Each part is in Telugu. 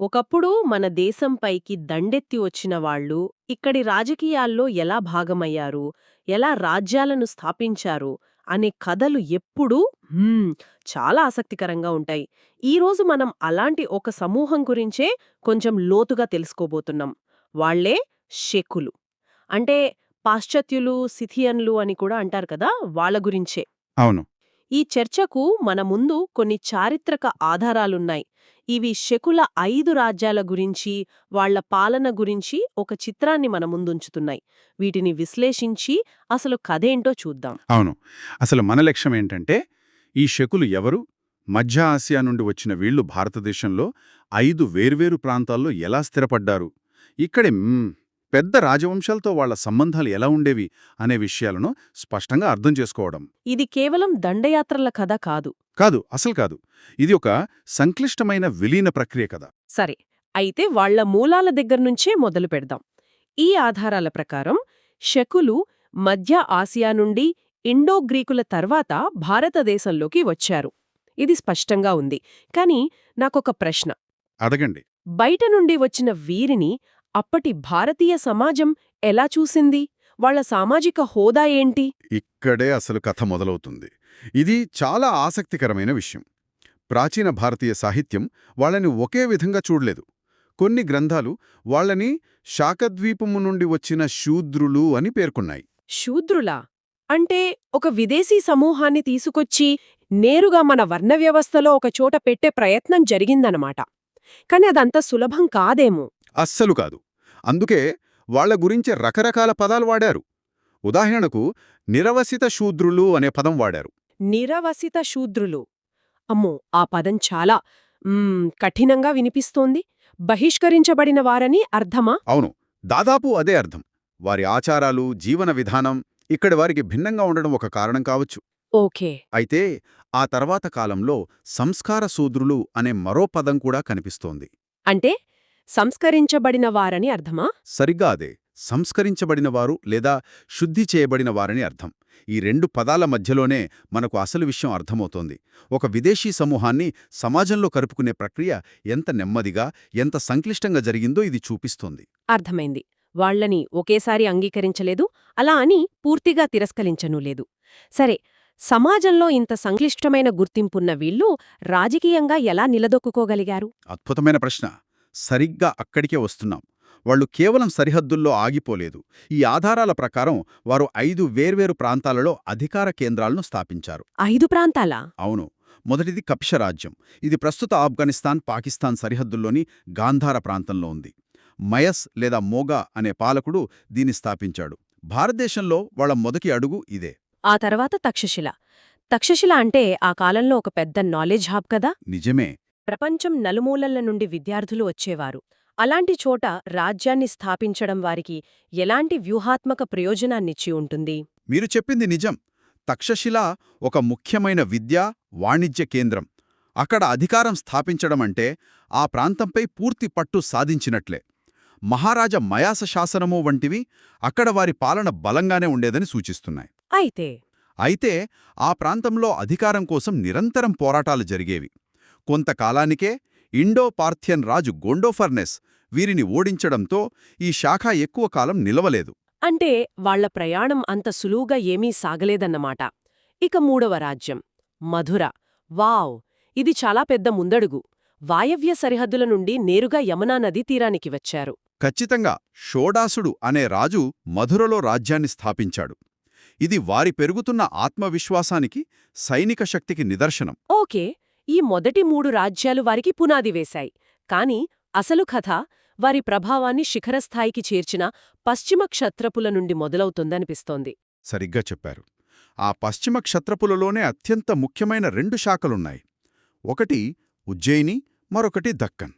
ఒకప్పుడు మన దేశంపైకి దండెత్తి వచ్చిన వాళ్ళు ఇక్కడి రాజకీయాల్లో ఎలా భాగమయ్యారు? ఎలా రాజ్యాలను స్థాపించారు? అనే కథలు ఎప్పుడూ చాలా ఆసక్తికరంగా ఉంటాయి. ఈరోజు మనం అలాంటి ఒక సమూహం గురించే కొంచెం లోతుగా తెలుసుకోబోతున్నాం. వాళ్ళే షెకులు అంటే పాశ్చాత్యులు సిథియన్లు అని కూడా అంటారు కదా వాళ్ళ గురించే. అవును. ఈ చర్చకు మన ముందు కొన్ని చారిత్రక ఆధారాలున్నాయి. ఇవి శకుల ఐదు రాజ్యాల గురించి వాళ్ళ పాలన గురించి ఒక చిత్రాన్ని మన ముందుంచుతున్నాయి. వీటిని విశ్లేషించి అసలు కథేంటో చూద్దాం. అవును. అసలు మన లక్ష్యం ఏంటంటే ఈ శకులు ఎవరు? మధ్య ఆసియా నుండి వచ్చిన వీళ్ళు భారతదేశంలో ఐదు వేర్వేరు ప్రాంతాల్లో ఎలా స్థిరపడ్డారు? ఇక్కడే పెద్ద రాజవంశాలతో వాళ్ళ సంబంధాలు ఎలా ఉండేవి అనే విషయాలను స్పష్టంగా అర్థం చేసుకోవడం. ఇది కేవలం దండయాత్రల కథ కాదు. కాదు అసలు కాదు. ఇది ఒక సంక్లిష్టమైన విలీన ప్రక్రియ కదా సరే అయితే వాళ్ళ మూలాల దగ్గర్నుంచే మొదలు పెడదాం. ఈ ఆధారాల ప్రకారం శకులు మధ్య ఆసియా నుండి ఇండో గ్రీకుల తర్వాత భారతదేశంలోకి వచ్చారు. ఇది స్పష్టంగా ఉంది. కాని నాకొక ప్రశ్న. అడగండి. బయట నుండి వచ్చిన వీరిని అప్పటి భారతీయ సమాజం ఎలా చూసింది? వాళ్ళ సామాజిక హోదా ఏంటి? ఇక్కడే అసలు కథ మొదలవుతుంది. ఇది చాలా ఆసక్తికరమైన విషయం. ప్రాచీన భారతీయ సాహిత్యం వాళ్ళని ఒకే విధంగా చూడలేదు. కొన్ని గ్రంథాలు వాళ్ళని శాకద్వీపము నుండి వచ్చిన శూద్రులు అని పేర్కొన్నాయి. శూద్రులా? అంటే ఒక విదేశీ సమూహాన్ని తీసుకొచ్చి నేరుగా మన వర్ణ వ్యవస్థలో ఒక చోట పెట్టే ప్రయత్నం జరిగిందనమాట. కాని అదంత సులభం కాదేమో. అస్సలు కాదు. అందుకే వాళ్ళ గురించి రకరకాల పదాలు వాడారు. ఉదాహరణకు నిరవసిత శూద్రులు అనే పదం వాడారు. నిరవసిత శూద్రులు. అమ్మో ఆ పదం చాలా కఠినంగా వినిపిస్తోంది. బహిష్కరించబడిన వారని అర్థమా? అవును దాదాపు అదే అర్థం. వారి ఆచారాలు జీవన విధానం ఇక్కడి వారికి భిన్నంగా ఉండడం ఒక కారణం కావచ్చు. ఓకే. అయితే ఆ తర్వాత కాలంలో సంస్కార శూద్రులు అనే మరో పదం కూడా కనిపిస్తోంది. అంటే? సంస్కరించబడిన వారని అర్థమా? సరిగ్గా అదే. సంస్కరించబడిన వారు లేదా శుద్ధి చేయబడిన వారని అర్థం. ఈ రెండు పదాల మధ్యలోనే మనకు అసలు విషయం అర్థమవుతోంది. ఒక విదేశీ సమూహాన్ని సమాజంలో కలుపుకునే ప్రక్రియ ఎంత నెమ్మదిగా ఎంత సంక్లిష్టంగా జరిగిందో ఇది చూపిస్తోంది. అర్థమైంది. వాళ్ళని ఒకేసారి అంగీకరించలేదు అలా అని పూర్తిగా తిరస్కరించనూ లేదు. సరే సమాజంలో ఇంత సంక్లిష్టమైన గుర్తింపున్న వీళ్ళు రాజకీయంగా ఎలా నిలదొక్కుకోగలిగారు? అద్భుతమైన ప్రశ్న. సరిగ్గా అక్కడికే వస్తున్నాం. వాళ్ళు కేవలం సరిహద్దుల్లో ఆగిపోలేదు. ఈ ఆధారాల ప్రకారం వారు ఐదు వేర్వేరు ప్రాంతాలలో అధికార కేంద్రాలను స్థాపించారు. ఐదు ప్రాంతాలా? అవును. మొదటిది కపిష రాజ్యం. ఇది ప్రస్తుత ఆఫ్ఘనిస్తాన్ పాకిస్తాన్ సరిహద్దుల్లోని గాంధార ప్రాంతంలో ఉంది. మయస్ లేదా మోగా అనే పాలకుడు దీన్ని స్థాపించాడు. భారతదేశంలో వాళ్ళ మొదటి అడుగు ఇదే. ఆ తర్వాత తక్షశిల. తక్షశిల అంటే ఆ కాలంలో ఒక పెద్ద నాలెడ్జ్ హబ్ కదా? నిజమే. ప్రపంచం నలుమూలల నుండి విద్యార్థులు వచ్చేవారు. అలాంటి చోట రాజ్యాన్ని స్థాపించడం వారికి ఎలాంటి వ్యూహాత్మక ప్రయోజనాన్నిచ్చి ఉంటుంది? మీరు చెప్పింది నిజం. తక్షశిల ఒక ముఖ్యమైన విద్యా వాణిజ్య కేంద్రం. అక్కడ అధికారం స్థాపించడమంటే ఆ ప్రాంతంపై పూర్తి పట్టు సాధించినట్లే. మహారాజ మయాస శాసనము వంటివి అక్కడ వారి పాలన బలంగానే ఉండేదని సూచిస్తున్నాయి. అయితే అయితే ఆ ప్రాంతంలో అధికారం కోసం నిరంతరం పోరాటాలు జరిగేవి. కొంతకాలానికే ఇండో పార్థియన్ రాజు గొండోఫర్నెస్ వీరిని ఓడించడంతో ఈ శాఖ ఎక్కువ కాలం నిలవలేదు. అంటే వాళ్ళ ప్రయాణం అంత సులువుగా ఏమీ సాగలేదన్నమాట. ఇక మూడవ రాజ్యం మధుర. వావ్! ఇది చాలా పెద్ద ముందడుగు. వాయవ్య సరిహద్దుల నుండి నేరుగా యమునా నదీ తీరానికి వచ్చారు. ఖచ్చితంగా షోడాసుడు అనే రాజు మధురలో రాజ్యాన్ని స్థాపించాడు. ఇది వారి పెరుగుతున్న ఆత్మవిశ్వాసానికి సైనిక శక్తికి నిదర్శనం. ఓకే. ఈ మొదటి మూడు రాజ్యాలు వారికి పునాది వేశాయి. కాని అసలు కథ వారి ప్రభావాన్ని శిఖరస్థాయికి చేర్చిన పశ్చిమ క్షత్రపుల నుండి మొదలవుతుందనిపిస్తోంది. సరిగ్గా చెప్పారు. ఆ పశ్చిమ క్షత్రపులలోనే అత్యంత ముఖ్యమైన రెండు శాఖలున్నాయి. ఒకటి ఉజ్జయిని మరొకటి దక్కన్.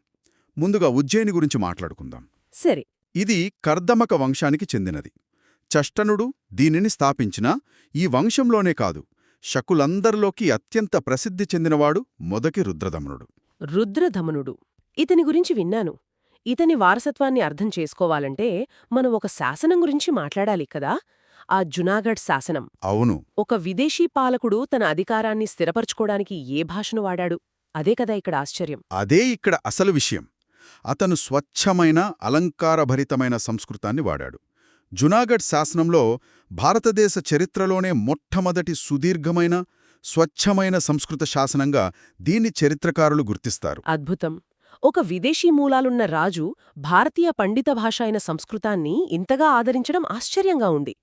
ముందుగా ఉజ్జయిని గురించి మాట్లాడుకుందాం. సరే. ఇది కర్దమక వంశానికి చెందినది. చష్టనుడు దీనిని స్థాపించినా ఈ వంశంలోనే కాదు శకులందరిలోకి అత్యంత ప్రసిద్ధి చెందినవాడు మొదటి రుద్రదమనుడు. రుద్రధమనుడు ఇతని గురించి విన్నాను. ఇతని వారసత్వాన్ని అర్థం చేసుకోవాలంటే మనం ఒక శాసనం గురించి మాట్లాడాలి కదా? ఆ జునాగఢ్ శాసనం. అవును. ఒక విదేశీ పాలకుడు తన అధికారాన్ని స్థిరపరచుకోవడానికి ఏ భాషను వాడాడు? అదే కదా ఇక్కడ ఆశ్చర్యం. అదే ఇక్కడ అసలు విషయం. అతను స్వచ్ఛమైన అలంకారభరితమైన సంస్కృతాన్ని వాడాడు. జునాగఢ్ శాసనంలో భారతదేశ చరిత్రలోనే మొట్టమొదటి సుదీర్ఘమైన స్వచ్ఛమైన సంస్కృత శాసనంగా దీన్ని చరిత్రకారులు గుర్తిస్తారు. అద్భుతం. ఒక విదేశీ మూలాలున్న రాజు భారతీయ పండిత భాష అయిన సంస్కృతాన్ని ఇంతగా ఆదరించడం ఆశ్చర్యంగా ఉంది.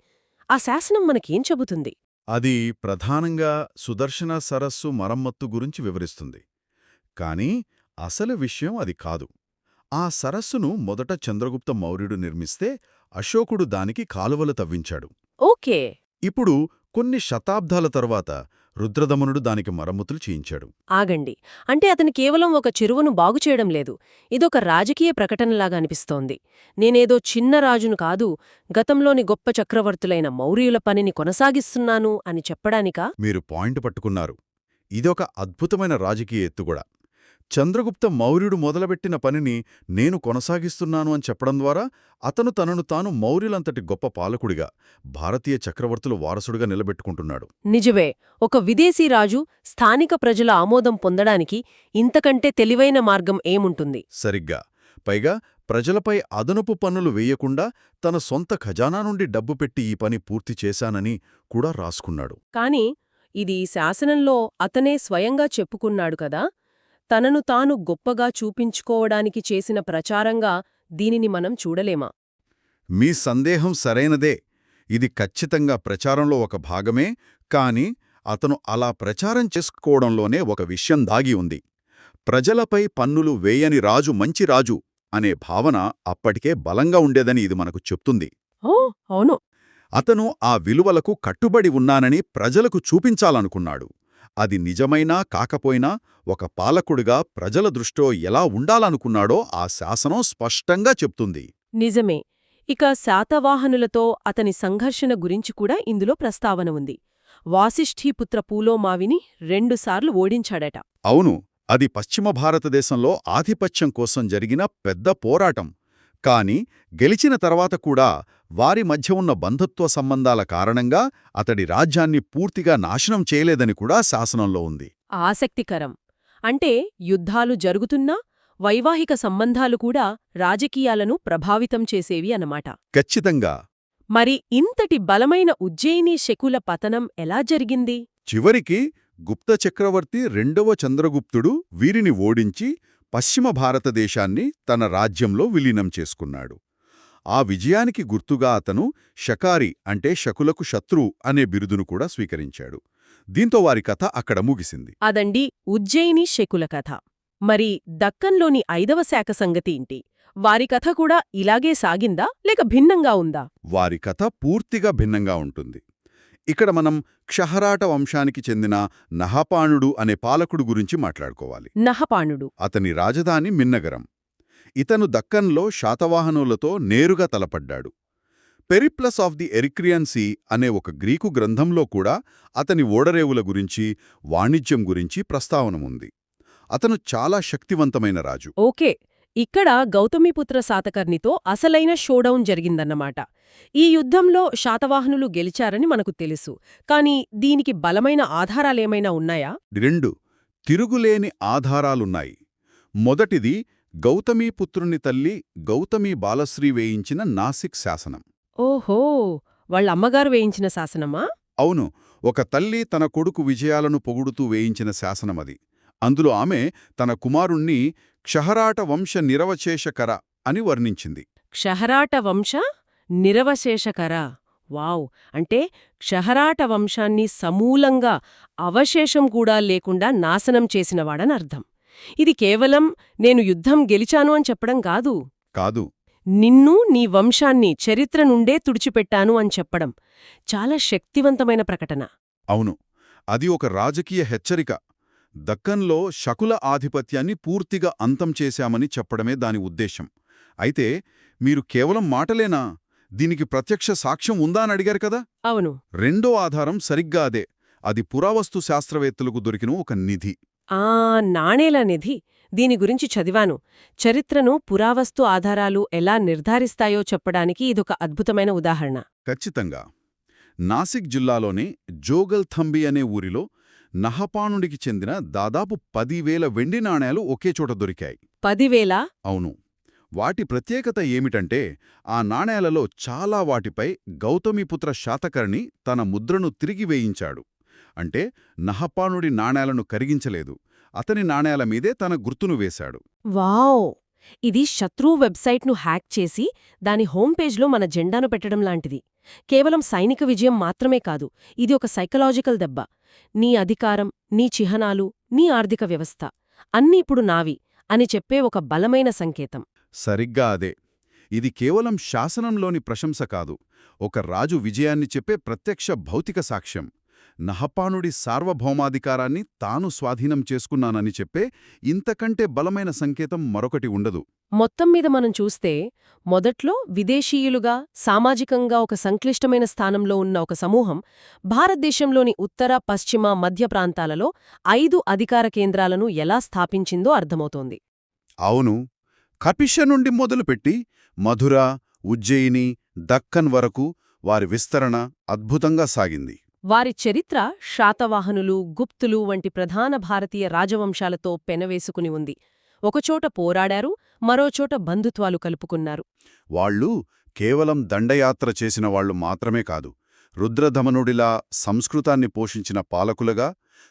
ఆ శాసనం మనకేం చెబుతుంది? అది ప్రధానంగా సుదర్శన సరస్సు మరమ్మత్తు గురించి వివరిస్తుంది. కాని అసలు విషయం అది కాదు. ఆ సరస్సును మొదట చంద్రగుప్త మౌర్యుడు నిర్మిస్తే అశోకుడు దానికి కాలువలు తవ్వించాడు. ఓకే. ఇప్పుడు కొన్ని శతాబ్దాల తరువాత రుద్రదమనుడు దానికి మరమ్మతులు చేయించాడు. ఆగండి. అంటే అతను కేవలం ఒక చెరువును బాగుచేయడం లేదు. ఇదొక రాజకీయ ప్రకటనలాగా అనిపిస్తోంది. నేనేదో చిన్న రాజును కాదు గతంలోని గొప్ప చక్రవర్తులైన మౌర్యుల పనిని కొనసాగిస్తున్నాను అని చెప్పడానికా? మీరు పాయింట్ పట్టుకున్నారు. ఇదొక అద్భుతమైన రాజకీయ ఎత్తుగడ చంద్రగుప్త మౌర్యుడు మొదలుపెట్టిన పనిని నేను కొనసాగిస్తున్నాను అని చెప్పడం ద్వారా అతను తనను తాను మౌర్యులంతటి గొప్ప పాలకుడిగా భారతీయ చక్రవర్తుల వారసుడిగా నిలబెట్టుకుంటున్నాడు. నిజమే ఒక విదేశీ రాజు స్థానిక ప్రజల ఆమోదం పొందడానికి ఇంతకంటే తెలివైన మార్గం ఏముంటుంది? సరిగ్గా. పైగా ప్రజలపై అదనపు పన్నులు వేయకుండా తన సొంత ఖజానా నుండి డబ్బు పెట్టి ఈ పని పూర్తి చేశానని కూడా రాసుకున్నాడు. కాని ఇది శాసనంలో అతనే స్వయంగా చెప్పుకున్నాడు కదా? తనను తాను గొప్పగా చూపించుకోవడానికి చేసిన ప్రచారంగా దీనిని మనం చూడలేమా? మీ సందేహం సరైనదే. ఇది ఖచ్చితంగా ప్రచారంలో ఒక భాగమే కాని అతను అలా ప్రచారం చేసుకోవడంలోనే ఒక విషయం దాగి ఉంది. ప్రజలపై పన్నులు వేయని రాజు మంచి రాజు అనే భావన అప్పటికే బలంగా ఉండేదని ఇది మనకు చెప్తుంది. అవును. అతను ఆ విలువలకు కట్టుబడి ఉన్నానని ప్రజలకు చూపించాలనుకున్నాడు. అది నిజమైనా కాకపోయినా ఒక పాలకుడిగా ప్రజల దృష్టో ఎలా ఉండాలనుకున్నాడో ఆ శాసనం స్పష్టంగా చెప్తుంది. నిజమే. ఇక శాతవాహనులతో అతని సంఘర్షణ గురించి కూడా ఇందులో ప్రస్తావన ఉంది. వాసిష్ఠీపుత్ర పూలోమావిని రెండుసార్లు ఓడించాడట. అవును అది పశ్చిమ భారతదేశంలో ఆధిపత్యం కోసం జరిగిన పెద్ద పోరాటం. కాని గెలిచిన తర్వాత కూడా వారి మధ్య ఉన్న బంధుత్వ సంబంధాల కారణంగా అతడి రాజ్యాన్ని పూర్తిగా నాశనం చేయలేదని కూడా శాసనంలో ఉంది. ఆసక్తికరం. అంటే యుద్ధాలు జరుగుతున్నా వైవాహిక సంబంధాలు కూడా రాజకీయాలను ప్రభావితం చేసేవి అన్నమాట. ఖచ్చితంగా. మరి ఇంతటి బలమైన ఉజ్జయిని శకుల పతనం ఎలా జరిగింది? చివరికి గుప్త చక్రవర్తి రెండవ చంద్రగుప్తుడు వీరిని ఓడించి పశ్చిమ భారతదేశాన్ని తన రాజ్యంలో విలీనం చేసుకున్నాడు. ఆ విజయానికి గుర్తుగా అతను షకారి అంటే శకులకు శత్రు అనే బిరుదును కూడా స్వీకరించాడు. దీంతో వారి కథ అక్కడ ముగిసింది. అదండి ఉజ్జయిని శకుల కథ. మరి దక్కన్లోని ఐదవ శాఖ సంగతి ఏంటి? వారి కథ కూడా ఇలాగే సాగిందా లేక భిన్నంగా ఉందా? వారి కథ పూర్తిగా భిన్నంగా ఉంటుంది. ఇక్కడ మనం క్షహరాట వంశానికి చెందిన నహపాణుడు అనే పాలకుడు గురించి మాట్లాడుకోవాలి. నహపాణుడు. అతని రాజధాని మిన్నగరం. ఇతను దక్కన్లో శాతవాహనులతో నేరుగా తలపడ్డాడు. Periplus of the Erythraean Sea అనే ఒక గ్రీకు గ్రంథంలో కూడా అతని ఓడరేవుల గురించి వాణిజ్యం గురించి ప్రస్తావనముంది అతను చాలా శక్తివంతమైన రాజు. ఓకే. ఇక్కడ గౌతమిపుత్ర సాతకర్ణితో అసలైన షోడౌన్ జరిగిందన్నమాట. ఈ యుద్ధంలో శాతవాహనులు గెలిచారని మనకు తెలుసు. కాని దీనికి బలమైన ఆధారాలేమైనా ఉన్నాయా? రెండు. తిరుగులేని ఆధారాలున్నాయి. మొదటిది గౌతమీపుత్రుని తల్లి గౌతమీ బాలశ్రీ వేయించిన నాసిక్ శాసనం. ఓహో! వాళ్ళ అమ్మగారు వేయించిన శాసనమా? అవును. ఒక తల్లి తన కొడుకు విజయాలను పొగుడుతూ వేయించిన శాసనమది. అందులో ఆమె తన కుమారుణ్ణి క్షహరాట వంశ నిరవశేషకర అని వర్ణించింది. క్షహరాట వంశ నిరవశేషకర. వావ్! అంటే క్షహరాట వంశాన్ని సమూలంగా అవశేషం కూడా లేకుండా నాశనం చేసినవాడనర్థం ఇది కేవలం నేను యుద్ధం గెలిచాను అని చెప్పడం కాదు. కాదు. నిన్ను నీ వంశాన్ని చరిత్ర నుండే తుడిచిపెట్టాను అని చెప్పడం చాలా శక్తివంతమైన ప్రకటన. అవును. అది ఒక రాజకీయ హెచ్చరిక. దక్కన్లో శకుల ఆధిపత్యాన్ని పూర్తిగా అంతం చేశామని చెప్పడమే దాని ఉద్దేశం. అయితే మీరు కేవలం మాటలేనా? దీనికి ప్రత్యక్ష సాక్ష్యం ఉందా అని అడిగారు కదా? అవును. రెండో ఆధారం సరిగ్గా అదే. అది పురావస్తు శాస్త్రవేత్తలకు దొరికిన ఒక నిధి. ఆ నాణేల నిధి. దీని గురించి చదివాను. చరిత్రను పురావస్తు ఆధారాలు ఎలా నిర్ధారిస్తాయో చెప్పడానికి ఇదొక అద్భుతమైన ఉదాహరణ. ఖచ్చితంగా. నాసిక్ జిల్లాలోని జోగల్ థంబి అనే ఊరిలో నహపానుడికి చెందిన దాదాపు పదివేల వెండి నాణేలు ఒకే చోట దొరికాయి. పదివేల? అవును. వాటి ప్రత్యేకత ఏమిటంటే ఆ నాణేలలో చాలా వాటిపై గౌతమిపుత్ర శాతకర్ణి తన ముద్రను తిరిగి వేయించాడు. అంటే నహపానుడి నాణేలను కరిగించలేదు. అతని నాణేల మీదే తన గుర్తును వేశాడు. వావ్! ఇది శత్రువు వెబ్సైట్ను హ్యాక్ చేసి దాని హోమ్ పేజ్లో మన జెండాను పెట్టడం లాంటిది. కేవలం సైనిక విజయం మాత్రమే కాదు ఇది ఒక సైకలాజికల్ దెబ్బ. నీ అధికారం నీ చిహ్నాలు నీ ఆర్థిక వ్యవస్థ అన్నీ ఇప్పుడు నావి అని చెప్పే ఒక బలమైన సంకేతం. సరిగ్గా అదే. ఇది కేవలం శాసనంలోని ప్రశంస కాదు ఒక రాజు విజయాన్ని చెప్పే ప్రత్యక్ష భౌతిక సాక్ష్యం. నహపానుడి సార్వభౌమాధికారాన్ని తాను స్వాధీనం చేసుకున్నానని చెప్పే ఇంతకంటే బలమైన సంకేతం మరొకటి ఉండదు. మొత్తం మీద మనం చూస్తే మొదట్లో విదేశీయులుగా సామాజికంగా ఒక సంక్లిష్టమైన స్థానంలో ఉన్న ఒక సమూహం భారతదేశంలోని ఉత్తర పశ్చిమ మధ్య ప్రాంతాలలో ఐదు అధికార కేంద్రాలను ఎలా స్థాపించిందో అర్థమవుతోంది. అవును. కపిష నుండి మొదలుపెట్టి మధుర ఉజ్జయిని దక్కన్ వరకు వారి విస్తరణ అద్భుతంగా సాగింది. వారి చరిత్ర శాతవాహనులు గుప్తులు వంటి ప్రధాన భారతీయ రాజవంశాలతో పెనవేసుకుని ఉంది. ఒకచోట పోరాడారు మరోచోట బంధుత్వాలు కలుపుకున్నారు. వాళ్ళు కేవలం దండయాత్ర చేసిన వాళ్ళు మాత్రమే కాదు రుద్రధమనుడిలా సంస్కృతాన్ని పోషించిన పాలకులుగా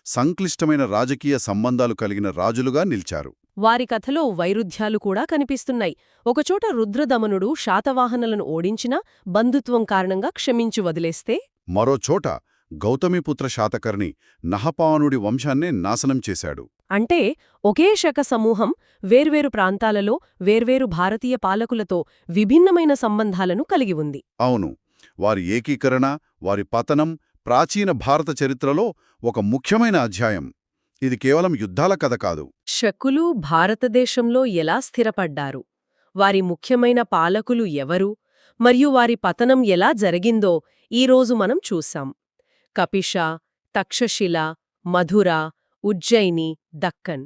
సంక్లిష్టమైన రాజకీయ సంబంధాలు కలిగిన రాజులుగా నిలిచారు. వారి కథలో వైరుధ్యాలు కూడా కనిపిస్తున్నాయి. ఒకచోట రుద్రదమనుడు శాతవాహనులను ఓడించినా బంధుత్వం కారణంగా క్షమించి వదిలేస్తే? మరోచోట గౌతమిపుత్ర శాతకర్ణి నహపానుడి వంశాన్నే నాశనం చేశాడు. అంటే ఒకే శక సమూహం వేర్వేరు ప్రాంతాలలో వేర్వేరు భారతీయ పాలకులతో విభిన్నమైన సంబంధాలను కలిగి ఉంది. అవును వారి ఏకీకరణ వారి పతనం ప్రాచీన భారత చరిత్రలో ఒక ముఖ్యమైన అధ్యాయం. ఇది కేవలం యుద్ధాల కథ కాదు. శకులు భారతదేశంలో ఎలా స్థిరపడ్డారు? వారి ముఖ్యమైన పాలకులు ఎవరు? మరియు వారి పతనం ఎలా జరిగిందో ఈరోజు మనం చూశాం. కపిష తక్షశిల మధుర ఉజ్జయిని దక్కన్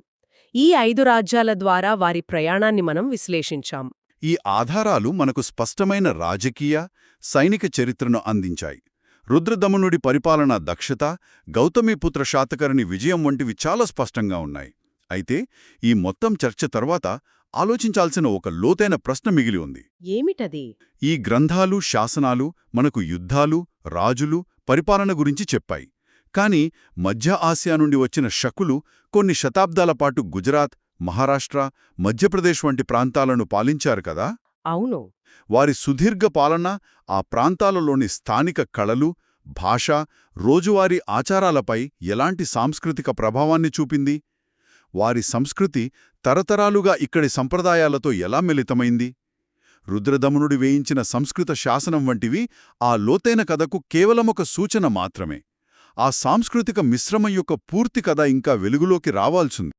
ఈ ఐదు రాజ్యాల ద్వారా వారి ప్రయాణాన్ని మనం విశ్లేషించాం. ఈ ఆధారాలు మనకు స్పష్టమైన రాజకీయ సైనిక చరిత్రను అందించాయి. రుద్రదమనుడి పరిపాలనా దక్షత గౌతమిపుత్ర శాతకర్ణి విజయం వంటివి చాలా స్పష్టంగా ఉన్నాయి. అయితే ఈ మొత్తం చర్చ తర్వాత ఆలోచించాల్సిన ఒక లోతైన ప్రశ్న మిగిలి ఉంది. ఏమిటది? ఈ గ్రంథాలు శాసనాలు మనకు యుద్ధాలు రాజులు పరిపాలన గురించి చెప్పాయి. కాని మధ్య ఆసియా నుండి వచ్చిన షకులు కొన్ని శతాబ్దాల పాటు గుజరాత్ మహారాష్ట్ర మధ్యప్రదేశ్ వంటి ప్రాంతాలను పాలించారు కదా? అవును. వారి సుదీర్ఘ పాలన ఆ ప్రాంతాలలోని స్థానిక కళలు భాష రోజువారీ ఆచారాలపై ఎలాంటి సాంస్కృతిక ప్రభావాన్ని చూపింది? వారి సంస్కృతి తరతరాలుగా ఇక్కడి సంప్రదాయాలతో ఎలా మిళితమైంది? రుద్రదమనుడి వేయించిన సంస్కృత శాసనం వంటివి ఆ లోతైన కథకు కేవలమొక సూచన మాత్రమే. ఆ సాంస్కృతిక మిశ్రమం యొక్క పూర్తి కథ ఇంకా వెలుగులోకి రావాల్సింది.